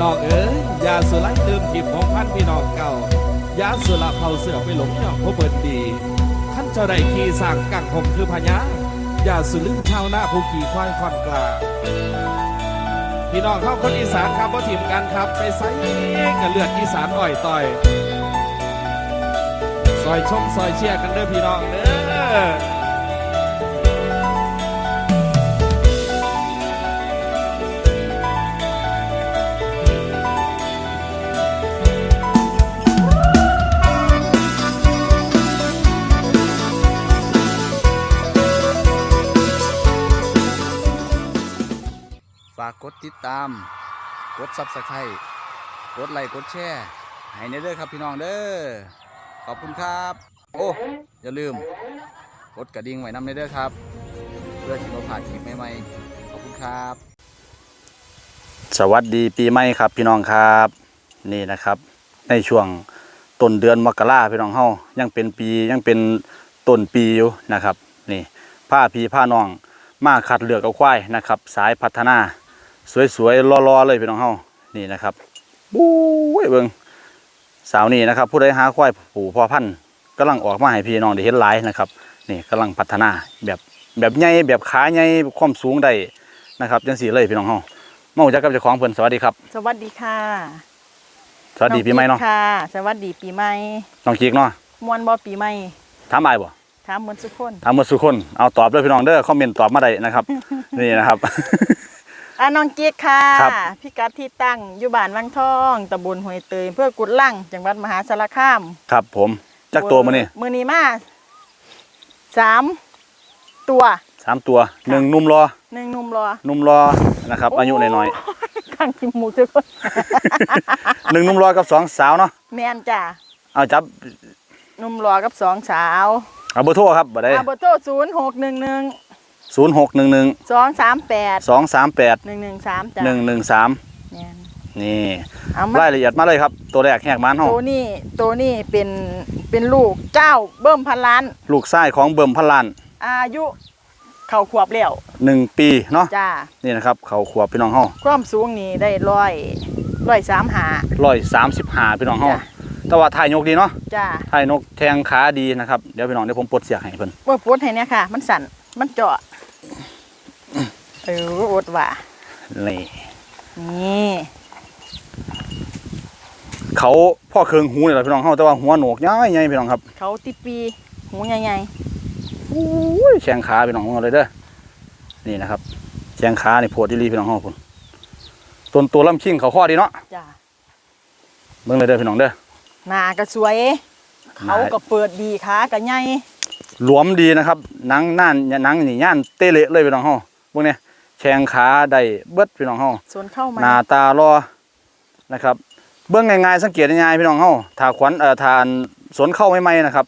น้องเอ๋ยยาสุไลลืมกิบของพันพี่น้องเก่ายาสุละเผาเสือไปหลงยองพบเบิดดีท่านเจ้าได้ขี่สร้างกังผมคือพญายาสุลืมชาวนาผู้ขี่ควายควันกลาพี่น้องเข้าคนอีสานครับว่าทีมกันครับไปไซกับเลือดอีสานอ่อยต่อยซอยชมซอยเชียร์กันเด้อพี่น้องเด้อ ติดตาม กดซับสไครต์กดไลค์กดแชร์ให้ในเด้อครับพี่น้องเด้อขอบคุณครับ โอ้อย่าลืม กดกระดิ่งไว้นำในเด้อครับ เพื่อที่เราผ่านคลิปใหม่ๆขอบคุณครับ สวัสดีปีใหม่ครับพี่น้องครับ นี่นะครับ ในช่วงต้นเดือนมกราพี่น้องเฮายังเป็นปียังเป็นต้นปีอยู่นะครับ นี่ผ้าพีผ้าน้องมาขัดเลือกเอาควายนะครับ สายพัฒนา สวยๆรอๆเลยพี่น้องเฮานี่นะครับบู๊ยเบิ่งสาวนี่นะครับ ผู้ใดหาควายปู่พ่อพันธุ์กำลังออกมาให้พี่น้องได้เห็นหลายนะครับนี่กำลังพัฒนาแบบแบบใหญ่แบบขาใหญ่ความสูงได้นะครับจังสี่เลยพี่น้องเฮามารู้จักกับเจ้าของเพิ่นสวัสดีครับ สวัสดีค่ะ สวัสดีปีใหม่เนาะองกิ๊กค่ะ สวัสดีปีใหม่น้องจีกเนาะมวนบ่ปีใหม่ถามอ้ายบ่ถามเหมือนสุกคนถามหมดสุกคนเอาตอบเลยพี่น้องเด้อคอมเมนต์ตอบมาได้นะครับ นี่นะครับ อะน้องกิ๊กค่ะครับ พิกัดที่ตั้งอยู่บ้านวังทองตำบลห้วยเตยอำเพื่อกุดลั่งจังหวัดมหาสารคามครับผมจักตัวมานี่มือนี้มาสามตัวสามตัวหนึ่งหนุ่มรอหนึ่งหนุ่มรอหนุ่มรอนะครับ อายุน้อยๆข้างกิมหมูทุกคนหนึ่งหนุ่มรอกับสองสาวเนาะแมนจ้ะเอาจับหนุ่มรอกับสองสาวเอาเบอร์โทรครับบัดได้อาโบโตศูนย์หกหนึ่งหนึ่ง ศูนย์หกหนึ่งหนึ่งสองสามแปดสองสามแปดหนึ่งหนึ่งสามจ้ะหนึ่งหนึ่งสามแมนนี่เอามารายละเอียดมาเลยครับ ตัวแรกแหกมันห้องตัวนี้ตัวนี้เป็นเป็นลูกเจ้าเบิ่มพันล้าน ลูกไส้ของเบิ่มพันลานอายุเข่าขวบแล้วหนึ่งปีเนาะจ้านี่นะครับ เขาขวบพี่น้องห้องความสูงนี่ได้ร้อยร้อยสามหา ร้อยสามสิบห้าพี่น้องห้องจ้ะ แต่ว่าถ่ายนกดีเนาะจ้าถ่ายนกแทงขาดีนะครับ เดี๋ยวพี่น้องเดี๋ยวผมปลดเสียกให้เพิ่นว่าปวดให้เนี่ยค่ะ มันสั่นมันเจาะ เอออดว่านี่นี่เขาพ่อเคืองหูนี่แหละพี่น้องห้องแต่ว่าหัวโหนกย้ายใหญ่พี่น้องครับเขาติปีหูใหญ่อุ้ยแข้งขาพี่น้องเอาเลยเด้อนี่นะครับแข้งขานี่โพดดีรีพี่น้องห้องพุ่นต้นตัวลำชิงเขาข้อดีเนาะๆจ้าเบิ่งเลยเด้อพี่น้องเด้อหน้าก็สวย เขาก็เปิดดีขาก็ใหญ่ หลวมดีนะครับหนังน่านหนังนี่ย่านเตเละเลยพี่น้องเฮาพวกเนี้ยแข้งขาได้เบิดพี่น้องเฮาส่วนเข้ามาหน้าตารอนะครับ เบื้องง่ายๆสังเกตง่ายๆพี่น้องเฮาถ้าขวัญเอ่อทานสวนเข้าใหม่ๆนะครับ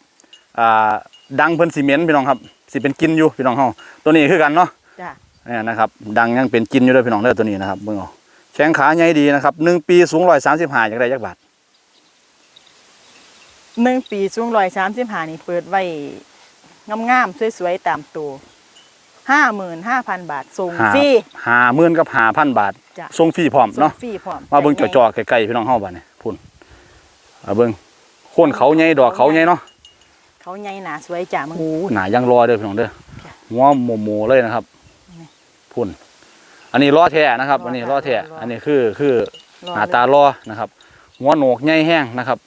อ่าดังเพิ่นซีเมนต์พี่น้องครับสิเป็นกินอยู่พี่น้องเฮาตัวนี้คือกันเนาะจ้าเนี่ยนะครับ ดังยังเป็นกินอยู่เด้อพี่น้องเด้อตัวนี้นะครับเบิ่งเอาแข้งขาใหญ่ดีนะครับหนึ่งปีสูง135จักได้จักบาทหนึ่งปีสูงร้อยสามสิบห้านี่เปิดไว้ งามๆสวยๆตามตัวห้าหมื่นห้าพันบาทส่งห้าฟรีห้าหมื่นกับห้าพันบาทจ้ะส่งฟรีพร้อมส่งเนาะฟรีพร้อมมาเบิ่งจ่อๆใกล้ๆพี่น้องเฮาบัดนี้พุ่นเอาเบิ่งโคนเขาใหญ่ดอกเขาใหญ่เนาะเขาใหญ่หนาสวยจ้ะมึงโอ้หนายังรอเด้อพี่น้องเด้อจ้ะหัวโมๆเลยนะครับนี่พุ่น อันนี้ล้อแท้นะครับล้ออันนี้ค่ะล้อแท้ล้ออันนี้คือคือรอหน้าตาล้อนะครับหัวโหนกใหญ่แห้งนะครับ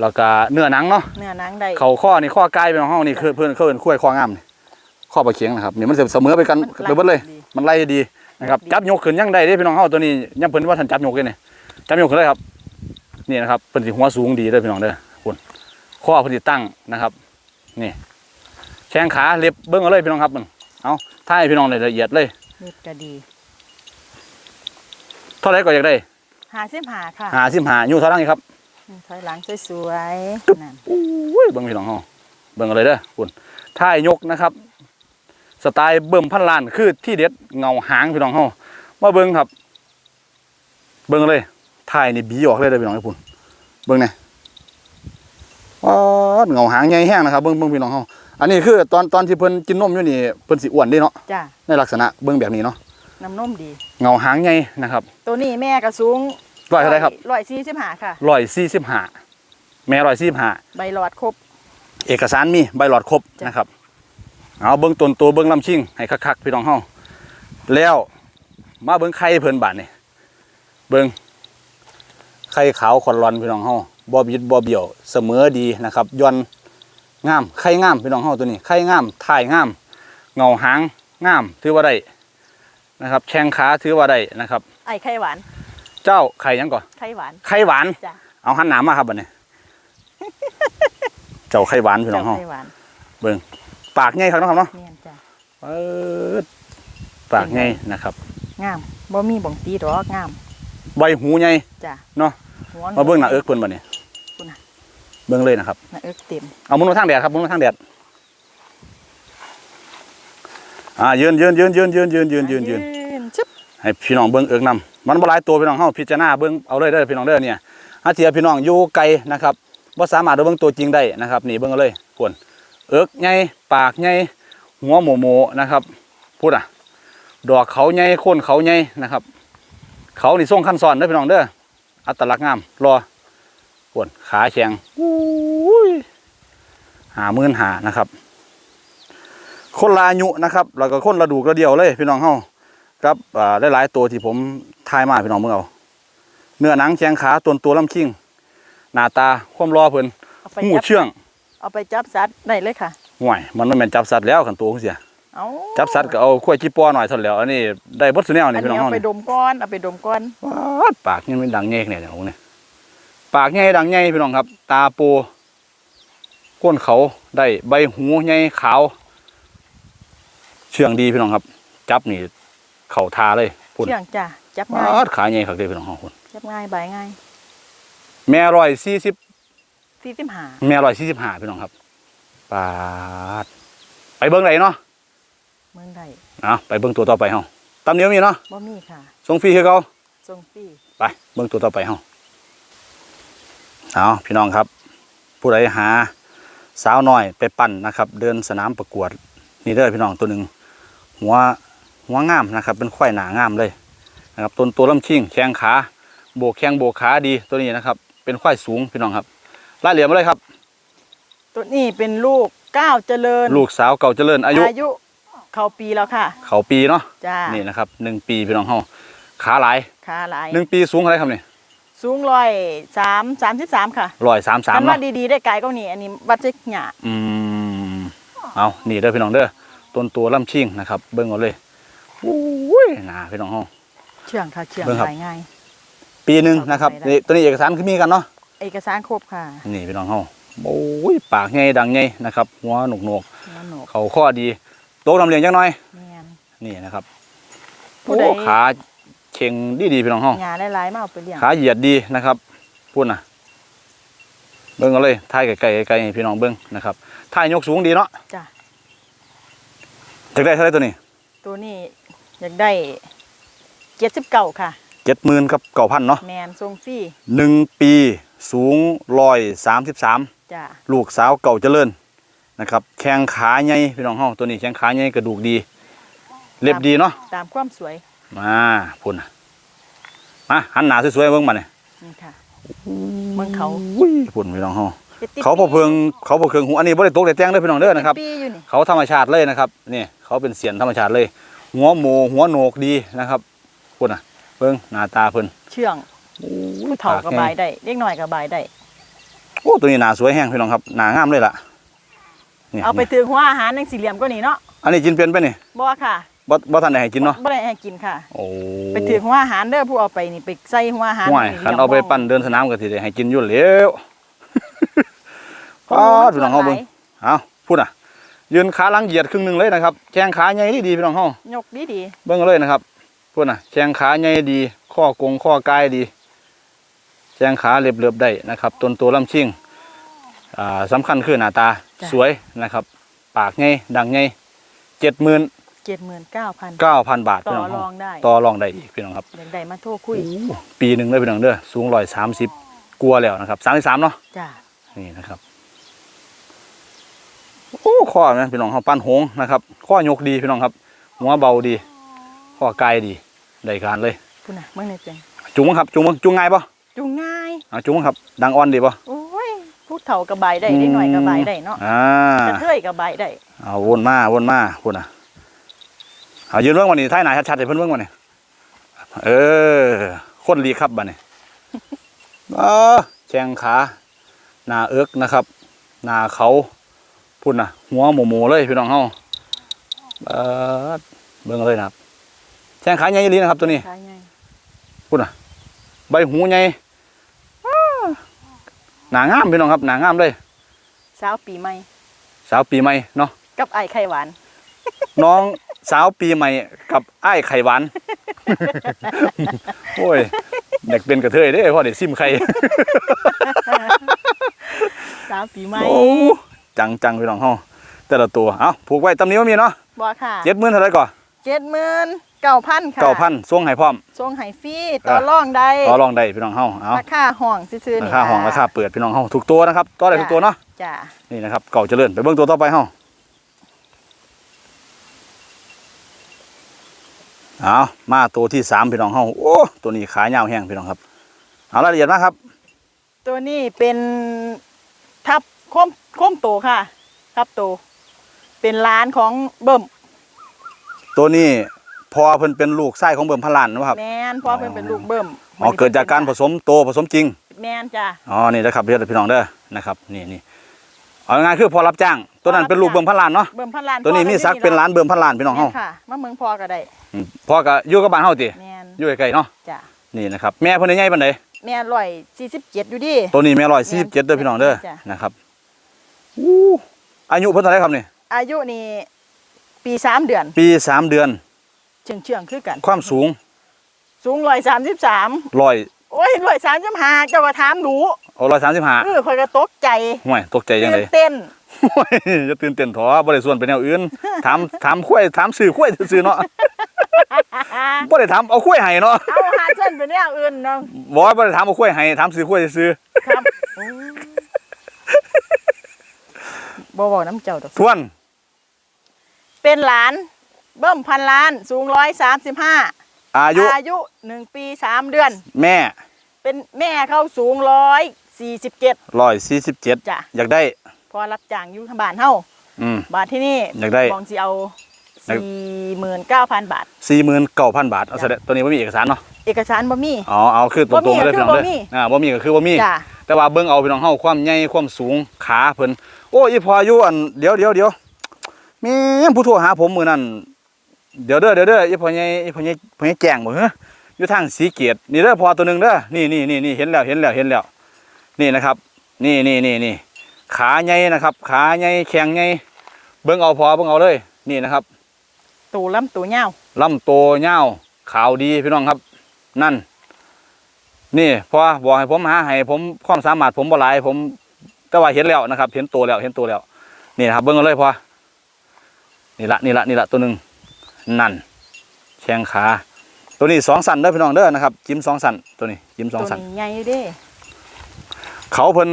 แล้วก็เนื้อหนังเนาะเนื้อหนังได้เข่าข้อนี่ข้อกายพี่น้องเฮานี่คือเพิ่นเขาเอิ้นคุ้ยข้องามนี่ข้อปลาเขียงนะครับนี่มันเสมอไปกันไปเบิดเลยดีมันไล่ดีนะครับดีจับยกขึ้นยังได้เด้พี่น้องเฮาตัวนี้ยังเพิ่นว่าท่านจับยกเลยนี่จับยกขึ้นเลยครับ นี่นะครับเพิ่นสิหัวสูงดีเด้อพี่น้องเด้อคุณข้อเพิ่นสิตั้งนะครับ นี่ แข้งขาเล็บเบิ่งเอาเลยพี่น้องครับมันเอาท่ายพี่น้องเลยละเอียดเลยนี่ก็ดีเท่าไหร่ก็อยากได้หาสิบหาค่ะหาสิบหาอยู่เท่าไหร่ครับ ถอยหลังสวยๆนั่นอุ้ยเบิ่งพี่น้องเฮาเบิ่งเอาเลยเด้อคุณท่ายยกนะครับ สไตล์เบิ่มพันล้านคือที่เด็ดเงาหางพี่น้องเฮามาเบิ่งครับ เบิ่งเอาเลยท่ายนี่บีออกเลยเด้อพี่น้องให้พุ่นเบิ่งแหน่ว้าวเงาหางใหญ่แห้งนะครับเบิ่งเบิ่งพี่น้องเฮาอันนี้คือตอนตอนที่เพิ่นกินนมอยู่นี่เพิ่นสิอ้วนเด้เนาะจ้ะในลักษณะเบิ่งแบบนี้เนาะน้ำนมดี เงาหางใหญ่นะครับ ตัวนี้แม่ก็สูง ร้อยเท่าไหรครับร้อยสี่สิบห้าค่ะร้อยสี่สิบห้าแม่ร้อยสี่สิบห้าใบหลอดครบ เอกสารมีใบหลอดครบจ้ะนะครับ เอาเบิ้งตนตัวเบิ้งลำชิงให้คักๆพี่น้องเฮาแล้วมาเบิ้งไข่เพิ่นบาดนี่เบิ้งไข่ขาวขอนรอนพี่น้องเฮาบ่บิดบ่เบี้ยวเสมอดีนะครับย้อนงามไข่งามพี่น้องเฮาตัวนี้ไข่งามถ่ายงาม เงาหางงามถือว่าได้นะครับ แข้งขาถือว่าได้นะครับ ไอ้ไข่หวาน เจ้าไข่หยังก่อนไข่หวาน ไข่หวาน จ้ะ เอาหันหนามาครับบัดนี้ เจ้าไข่หวานพี่น้องเจ้าเฮาไข่หวานปากใหญ่ครับน้องครับเนาะเนียนจ้ะเปิดปากใหญ่นะครับงาม บ่มีบ่งตีดอกงาม ใบหูใหญ่ จ้ะเนาะ หัวมาเบิ้งหน้าเอิกเพิ่นบัดนี้คุณน่ะเบิ้งเลยนะครับ หน้าเอิกเต็ม เอามุนมาทางแดดครับมุนมาทางแดดอ่ายืนยืนยืนยืนยืนยืนยืนยืนยืนนชึบให้พี่น้องเบิ้งเอิกนำ มันบ่หลายตัวพี่น้องเฮาพิจารณาเบิ้งเอาเลยเด้อพี่น้องเด้อเนี่ยอาเทียพี่น้องอยู่ไกลนะครับบ่าสามารถเอาเบิ้งตัวจริงได้นะครับนี่เบิ้งเอาเลยพวนเอิกใหญ่ปากใหญ่หัวโมโมนะครับพูดอะ ดอกเขาใหญ่โคนเขาใหญ่นะครับ เขานี่ส่งขั้นซ้อนเด้อพี่น้องเด้ออัตลักษณ์งามรอพวนขาแข็งอุ้ยหามื่นหานะครับ คนลายุนะครับแล้วก็คนละดูกระเดียวเลยพี่น้องเฮา ครับอ่าหลายๆตัวที่ผมทายมาพี่น้องเมื่งเอาเนื้อหนังแข้งขาตัวตัวลำคิงหน้าตาความรอเพิ่นเอาไปหูจับเชื่อง เอาไปจับสัตว์ได้เลยค่ะห่วยมันไม่แม่นจับสัตว์แล้วขันตัวของเสียเอาจับสัตว์ก็เอาขั้วจีป้อหน่อยเท่านั้นแหล้วอันนี้ได้บดสุแนวอันี่นพี่น้นี้องเอาเฮาไปนี่ดมก้อนเอาไปดมก้อนว้าดปากนี่มันดังแยกเนี่ยของเนี่ยปากใหญ่ดังใหญ่พี่น้องครับ ตาโปก้นเขาได้ใบหูใหญ่ขาว เชื่องดีพี่น้องครับ จับนี่ เข่าทาเลยพุ่นเชื่องจ้ะจับง่ายว้าดขาใหญ่ครับเลยพี่น้องเฮาพุ่นจับง่ายใบง่าย แม่ร้อยสี่สิบสี่สิบห้าแม่ร้อยสี่สิบห้าพี่น้องครับปาดไปเบิ้งไหนเนาะเมืองใดเอาไปเบิ้งตัวต่อไปเฮาตำเหนียวมีเนาะบ่มีค่ะส่งฟรีคือเขาทรงฟรีไปเบิ้งตัวต่อไปเฮาเอาพี่น้องครับ ผู้ใดหาสาวน้อยไปปั่นนะครับ เดินสนามประกวดนี่เด้อพี่น้องตัวหนึ่งหัว หัวงามนะครับ เป็นควายหนางามเลยนะครับต้นตัวลำชิงแข้งขาโบกแข้งโบกขาดีตัวนี้นะครับ เป็นควายสูงพี่น้องครับรายละเอียดมาเลยครับ ตัวนี้เป็นลูกก้าวเจริญ ลูกสาวเก่าเจริญอายุอายุ เข้าปีแล้วค่ะ เขาปีเนาะจ้านี่นะครับหนึ่งปีพี่น้องเฮาขาหลายขาหลายหนึ่งปีสูงเท่าไหรครับนี่สูงร้อยสามสามสิบสามค่ะร้อยสามสามคันว่าเนาะดีๆได้ไกลก็นี่อันนี้วัดเช็คหยาอืมเอานี่เด้อพี่น้องเด้อต้นตัวลำชิงนะครับ เบิ่งเอาเลย อุ้ยหนาพี่น้องเฮา เชื่องค่ะเชื่องเบิ่งครับหลายง่าย ปีหนึ่งนะครับเอาไปได้ นี่ตัวนี้เอกสารคือมีกันเนาะ เอกสารครบค่ะนี่พี่น้องเฮาโอ้ยปากใหญ่ดังใหญ่นะครับ หัวหนกหนกมันหนกๆเขาข้อดีโตลำเลียงจังน้อย แม่นนี่นะครับผู้โอ้ใดขาเข่งดีดีๆพี่น้องเฮา หยาหลายๆมาเอาไปเลี้ยงขาเหยียดดีนะครับพูดนะเบิ้งเอาเลยถ่ายไกลๆไกลๆให้พี่น้องเบิ้งนะครับถ่ายยกสูงดีเนาะจ้ะจากได้เท่าไหรตัวนี้ตัวนี้ อยากได้เจ็ดสิบเก้าค่ะเจ็ดหมื่นกับเก้าพันเนาะแมนทรงฟรีหนึ่งปีสูงร้อยสามสิบสามจ้ะลูกสาวเก่าเจริญนะครับ แข้งขาใหญ่พี่น้องเฮาตัวนี้แข้งขาใหญ่กระดูกดี เล็บดีเนาะตามความสวยมาพุ่นน่ะมาหันหน้าสวยๆเบิ้งมาเนี่ยนี่ค่ะเมืองเขาอุ้ยพุ่นพี่น้องเฮาฮ็ดติดเขาพอเพิงเขาพอเพิงหูอันนี้บ่ได้ตกได้แต่งเด้อพี่น้องเด้อนะครับ ปีอยู่นี่ เขาธรรมชาติเลยนะครับนี่เขาเป็นเสียนธรรมชาติเลย หัวโมหัวโหนกดีนะครับพุ่นน่ะเบิ่งหน้าตาเพิ่นเชื่องผู้เฒ่าก็บายได้เด็กน้อยก็บายได้โอ้ตัวนี้หน้าสวยแห้งพี่น้องครับหน้างามเลยล่ะนี่เอาไปถือหัวอาหารในสี่เหลี่ยมก็นี่เนาะอันนี้กินเป็นไปนี่บ่ค่ะบ่บ่ทันได้ให้กินเนาะบ่ได้ให้กินค่ะโอ้ไปถือหัวอาหารเด้อผู้เอาไปนี่ไปใส่หัวอาหารห่วยคันเอาไปปั้นเดินสนามก็สิได้ให้กินอยู่แล้วอ๋อป้าดพี่น้องเฮาเบิ่งเอาพูดน่ะ ยืนขาหลังเหยียดครึ่งหนึงเลยนะครับแข้งขาใหญ่ดีๆพี่น้องเฮายกดีดีเบิ่งเอาเลยนะครับพูดน่ะแข้งขาใหญ่ดี ข้อกงข้อกายดีแข้งขาเรียบๆได้นะครับต้นตัวลำชิงอ่าสำคัญคือหน้าตาสวยนะครับ ปากใหญ่ดังใหญ่เจ็ดหมื่นเจ็ดหมื่นเก้าพันเก้าพันบาทต่พี่อน้องรเฮาองได้ต่อรองได้อีกพี่น้องครับอยากได้มาโทรคุย ปีหนึ่งเลยพี่น้องเด้อสูงร้อยสามสิบกลัวาแล้วนะครับสามสิบสามเนาะจ้ะนี่นะครับ โอ้ข้อนะพี่น้องเขาปั้นโหงนะครับ ข้อยกดีพี่น้องครับ หัวเบาดี ข้อข้อกายดีได้การเลยพูดนะเมื่อในเจังจุงมั้งครับจุงมั้งจุงง่ายปะจูงง่ายอ่าจุงมั้งครับ ดังอ่อนดีปะโอ้ยพูดเถ่ากระบายได้ได้หน่อยกระบายได้เนาะอ่ากระเทยกระบายได้เอาวนมาวนมาพูดนะเอายืนเรื่องวันนี้ท้ายหนาชัดๆให้เพื่อนเรื่องวันนี้เออคนรีครับบันนี้เออแข้งขาหน้าเอิกนะครับหน้าเขา พูดนะหัวหมูหมูๆเลยพี่น้องเฮาเออเบิ่งเลยนะครับแข้งขาใหญ่ลีนะครับตัวนี้ใช่ไงใบหูใหญ่อ้าหนางามพี่น้องครับหนางามเลย สาวปีใหม่ สาวปีใหม่เนาะกับไอ้ไข่หวาน น้องสาวปีใหม่กับไอ้ายไข่หวานโอ้ยเด็กเป็นกระเทยเด้พ่อเด็กซิมไข่สาวปีใหม่โอ้ จังจังพี่น้องเฮาแต่ละตัวเอ้าผูกไว้ตำนี้ว่ามีเนาะบอค่ะเจ็ดหมื่นเท่าไหรก่อนเจ็ดหมื่นเก้าพันค่ะเก้าพันส่งให้พร้อมทรงไห้ฟรีต่อรองได้ต่อรองได้พี่น้องเฮาเอาราคาห้องซื่อๆรานี่คาห้องราคาเปิดพี่น้องเฮาถูกตัวนะครับต่อได้ทุกตัวเนาะจ้านี่นะครับเก่าเจริญไปเบิ่งตัวต่อไปเฮาเอามาตัวที่สามพี่น้องเฮาโอ้ตัวนี้ขายาวแห้งพี่น้องครับเอารายละเอียดมาครับ ตัวนี้เป็นทับ โคมโคมโตค่ะทับโต เป็นร้านของเบิ่มตัวนี้พอเพิ่นเป็นลูกไส้ของเบิ่มพนลานนะครับ แมนเพราะเพิ่นเป็นลูกเบิ่มอ๋อเกิดจากการผสมโตผสมจริง แมนจ้าอ๋อนี่นะครับเพื่อนพี่น้องเด้อนะครับนี่นี่เอาง่ายๆคือพอรับจ้าง ตัวนั้นเป็นลูกเบิ่มพนลานเนาะเบิ่มพันล้านตัวนี้มีซักดิ์เป็นร้านเบิ่มพนลานพี่น้องแม่เฮานค่ะมาเมืองพอก็ได้อืมพ่อก็อยู่กับบ้านเฮาติแมนอยู่ใกล้ๆเนาะจ้านี่นะครับแม่เพิ่นได้ใหญ่ปานใดแม่ร้อยสี่สิบเจ็ดอยู่ดิตัวนี้แม่147เด้อพี่น้องเด้อจ้ะนะครับ อู้อายุเพิ่นเท่าไหร่ครับนี่อายุนี่ปีสามเดือนปีสามเดือน เชื่องเชื่องๆคือกัน ความสูงสูงร้อยสามสิบสามร้อยโอ้ยร้อยสามสิบห้าเจ้าก็ถามหนูเอาร้อยสามสิบห้าเออคอยก็ตกใจห่วยตกใจยังไงตื่นเต้นโอ้ยจะตื่นเต้นถอบ่ได้ส่วนไปแนวอื่นถามถามคุ้ยถามสื่อคุ้ยซื่อๆเนาะบ่ได้ถามเอาคุ้ยให้เนาะเอาหาเส้นเป็นอย่างอื่นเนาะบ่บ่ได้ถามเอาคุ้ยให้ถามสื่อคุ้ยซื่อครับโอ้ บ่บอกน้ำเจ้าดอกๆทวนเป็นหลาน เบิ้มพันล้าน สูงร้อยสามสิบห้าอายุ อายุหนึ่งปีสามเดือน แม่เป็นแม่เขาสูงร้อยสี่สิบเจ็ด147จ้ะ อยากได้ พอรับจ้างอยู่ทางบ้านเฮาอืม บาทที่นี่อยากได้มองสิเอาอยาก สี่หมื่นเก้าพันบาท49,000บาทเอาแสดงตัวนี้บ่มีเอกสารเนาะเอกสารบ่มีอ๋อเอาคือตรงๆเลยบ่มีพี่น้องเด้คือบ่มีออ่าบ่มีก็คือบ่มีจ้ะแต่ว่าเบิ่งเอาพี่น้องเฮาความใหญ่ความสูงขาเพิ่นโอ้ยพออยู่อันเดี๋ยวเดี๋ยวเดี๋ยวแม่งผู้โทรหาผมมื้อนั้นเดี๋ยวเด้อเดี๋ยวเด้ออีพ่อใหญ่อีพ่อใหญ่พ่อใหญ่แจ้งบ่เหรออยู่ทางสีเกียรตินี่เด้อพอตัวหนึงเด้อนี่นี่นี่นี่เห็นแล้วเห็นแล้วเห็นแล้ว นี่นะครับ นี่นี่นี่นี่ขาใหญ่นะครับ ขาใหญ่แข็งใหญ่เบิ่งเอาพอเบิ่งเอาเลย นี่นะครับ ตูลำตูเงาวลำโตวยาวขาวดีพี่น้องครับ นั่น นี่พอบอกให้ผมหาให้ผมความสามารถผมบ่หลายผม แต่ว่าเห็นแล้วนะครับ เห็นตัวแล้วเห็นตัวแล้ว นี่นะครับเบิ่งเอาเลยพอนี่ละนี่ละนี่ละตัวหนึ่งนั่นแข้งขา ตัวนี้สองสันเด้อพี่น้องเด้อนะครับจิ้มสองสันตัวนี้จิ้มสองตัวสันนี้ใหญ่อยู่เด้เขาเพิ่น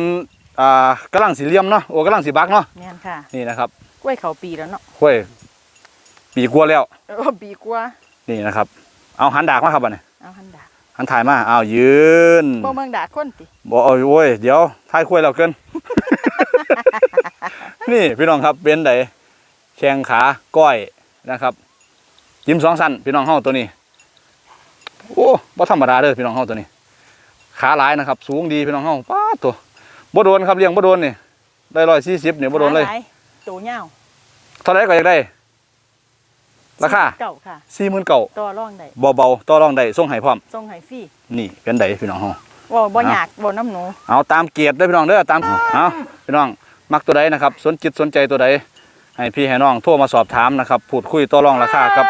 อ่ากำลังสีเหลี่ยมเนาะโอ้กำลังสีบักเนาะแม่นค่ะนี่นะครับกล้วยเขาปีแล้วเนาะห้วย ปีกลัวาแล้ว เออปีกว่านี่นะครับ เอาหันดากมาครับบัดนี้เอาหันดาหันถ่ายมาเอายืนบ่เมืองดาคนติบอกเอาโอ้ยเดี๋ยวท้ายคุยแล้วเกิน นี่พี่น้องครับเป็นไดแข้งขาก้อยนะครับ ยิ้มสองสั้นพี่น้องเฮาตัวนี้ โอ้บ่ธรรมดาเด้อพี่น้องเฮาตัวนี้ ขาหลายนะครับ สูงดีพี่น้องเฮาป้าดตัวบ่โดนครับเลี้ยงบ่โดนนี่ได้ร้อยสี่สิบเนี่ยบ่โดนเลย หาหาตัวเงาวเท่าไหรก็อยากได้ ราคาเก่าค่ะสี่หมื่นเก่าต่อรองได้เบาๆต่อรองได้ส่งให้พร้อมส่งให้ฟรีนี่เป็นไดพี่น้องเฮาบ่บ่อะอยากบ่น้ำหนูเอาตามเกียรติเด้อพี่น้องเด้อตามเอาพี่น้องมักตัวใดนะครับสนจิตสนใจตัวใดให้พี่ให้น้องโทรมาสอบถามนะครับพูดคุยต่อรองราคากับ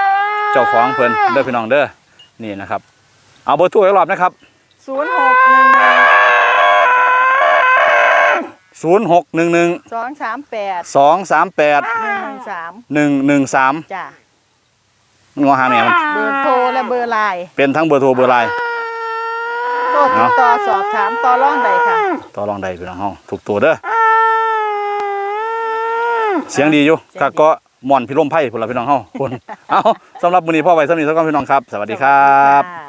เจ้าของเพิ่นเด้อพี่น้องเด้อนี่นะครับเอาเบอร์โทรอีกรอบนะครับ0611 0611 238 238 113 113จ้ะ งอหาแม่มัน เบอร์โทรและเบอร์ไลน์เป็นทั้งเบอร์โทรเบอร์ไลน์ โทรติดต่อสอบถามต่อรองได้ค่ะต่อรองได้พี่น้องเฮาถูกตัวเด้อ เสียงดีอยู่ค่ะก็ม่อนพิรมไพ่พุ่นละพี่น้องเฮาพุ่น เอาสำหรับมื้อนี้พ่อไว้สำนี้สักก่อนพี่น้องครับ สวัสดีครับ ค่ะ